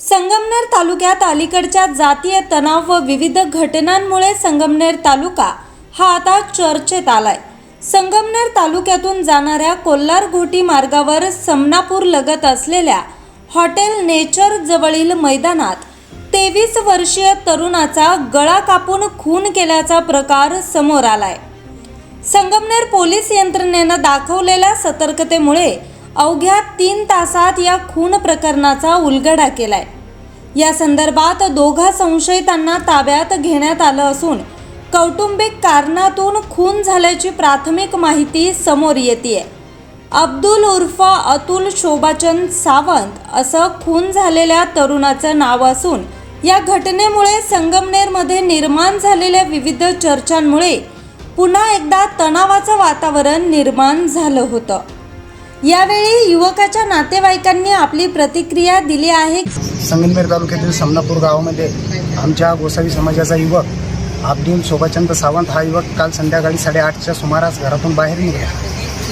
संगमनेर तालुक्यात अलीकडच्या जातीय तणाव व विविध घटनांमुळे संगमनेर तालुका हा आता चर्चेत आलाय. संगमनेर तालुक्यातून जाणाऱ्या कोल्हार घोटी मार्गावर समनापूर लगत असलेल्या हॉटेल नेचर जवळील मैदानात तेवीस वर्षीय तरुणाचा गळा कापून खून केल्याचा प्रकार समोर आलाय. संगमनेर पोलीस यंत्रणेनं दाखवलेल्या सतर्कतेमुळे अवघ्या तीन तासात या खून प्रकरणाचा उलगडा केलाय. या संदर्भात दोघा संशयितांना ताब्यात घेण्यात आलं असून कौटुंबिक कारणातून खून झाल्याची प्राथमिक माहिती समोर येते अब्दुल उर्फ अतुल शोभाचंद सावंत असं खून झालेल्या तरुणाचं नाव असून या घटनेमुळे संगमनेरमध्ये निर्माण झालेल्या विविध चर्चांमुळे पुन्हा एकदा तणावाचं वातावरण निर्माण झालं होतं. यावेळी युवकाच्या नातेवाईकांनी आपली प्रतिक्रिया दिली आहे. संगमनेर तालुक्यातील समनापूर गावामध्ये आमच्या गोसावी समाजाचा युवक अब्दुल शोभाचंद सावंत हा युवक काल संध्याकाळी साडेआठच्या सुमारास घरातून बाहेर निघाला.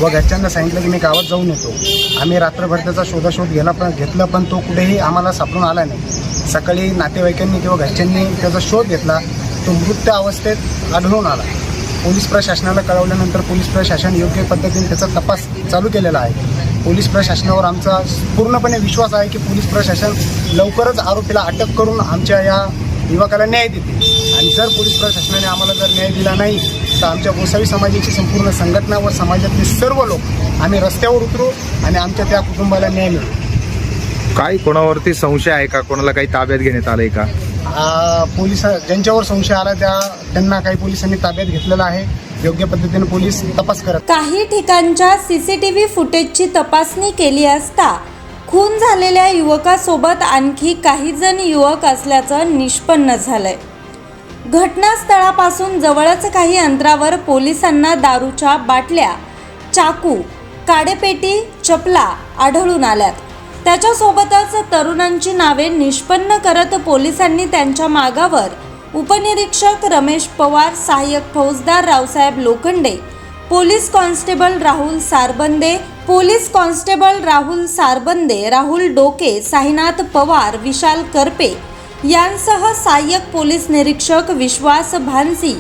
व घरच्यांना सांगितलं की मी गावात जाऊन येतो. आम्ही रात्रभर त्याचा शोधाशोध गेला पण घेतला पण तो कुठेही आम्हाला सापडून आला नाही. सकाळी नातेवाईकांनी किंवा घरच्यांनी त्याचा शोध घेतला. तो मृत अवस्थेत आढळून आला. पोलीस प्रशासनाला कळवल्यानंतर पोलीस प्रशासन योग्य पद्धतीने त्याचा तपास चालू केलेला आहे. पोलीस प्रशासनावर आमचा पूर्णपणे विश्वास आहे की पोलीस प्रशासन लवकरच आरोपीला अटक करून आमच्या या युवकाला न्याय देते. आणि जर पोलीस प्रशासनाने आम्हाला जर न्याय दिला नाही तर आमच्या गोसावी समाजाची संपूर्ण संघटना व समाजातले सर्व लोक आम्ही रस्त्यावर उतरू आणि आमच्या त्या कुटुंबाला न्याय मिळू. काय कोणावरती संशय आहे का? कोणाला काही ताब्यात घेण्यात आलंय का? पोलीस ज्यांच्यावर संशय आला त्या त्यांना काही पोलिसांनी ताब्यात घेतलेला आहे. योग्य पद्धतीने पोलीस तपास करत काही ठिकाणच्या सीसीटीव्ही फुटेजची तपासणी केली असता खून झालेल्या युवकासोबत आणखी काही जण युवक असल्याचं निष्पन्न झालंय. घटनास्थळापासून जवळच काही अंतरावर पोलिसांना दारूच्या बाटल्या चाकू काडेपेटी चपला आढळून आल्यात. त्याच्यासोबतच तरुणांची नावे निष्पन्न करत पोलिसांनी त्यांच्या मागावर उपनिरीक्षक रमेश पवार सहाय्यक फौजदार Raosaheb Lokhande police constable Rahul Sarbande police constable Rahul Sarbande Rahul Doke Sainath Pawar विशाल करपे यांसह सहाय्यक पोलीस निरीक्षक विश्वास भानसी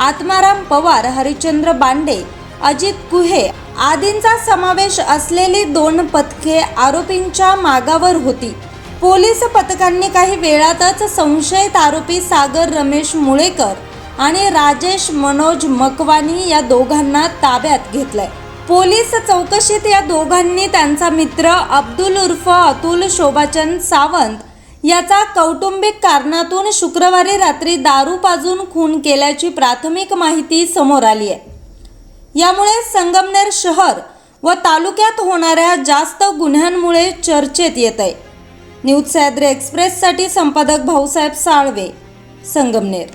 आत्माराम पवार हरिचंद्र बांडे अजित कुहे आदींचा समावेश असलेली दोन पथके आरोपींच्या मागावर होती. पोलीस पथकांनी काही वेळातच संशयित आरोपी सागर रमेश मुळेकर आणि राजेश मनोज मकवानी या दोघांना ताब्यात घेतलंय. पोलीस चौकशीत या दोघांनी त्यांचा मित्र अब्दुल उर्फ अतुल शोभाचंद सावंत याचा कौटुंबिक कारणातून शुक्रवारी रात्री दारू पाजून खून केल्याची प्राथमिक माहिती समोर आली आहे यामुळे संगमनेर शहर व तालुक्यात होणाऱ्या जास्त गुन्ह्यांमुळे चर्चेत येत आहे न्यूज सह्याद्री एक्सप्रेससाठी संपादक भाऊसाहेब साळवे संगमनेर.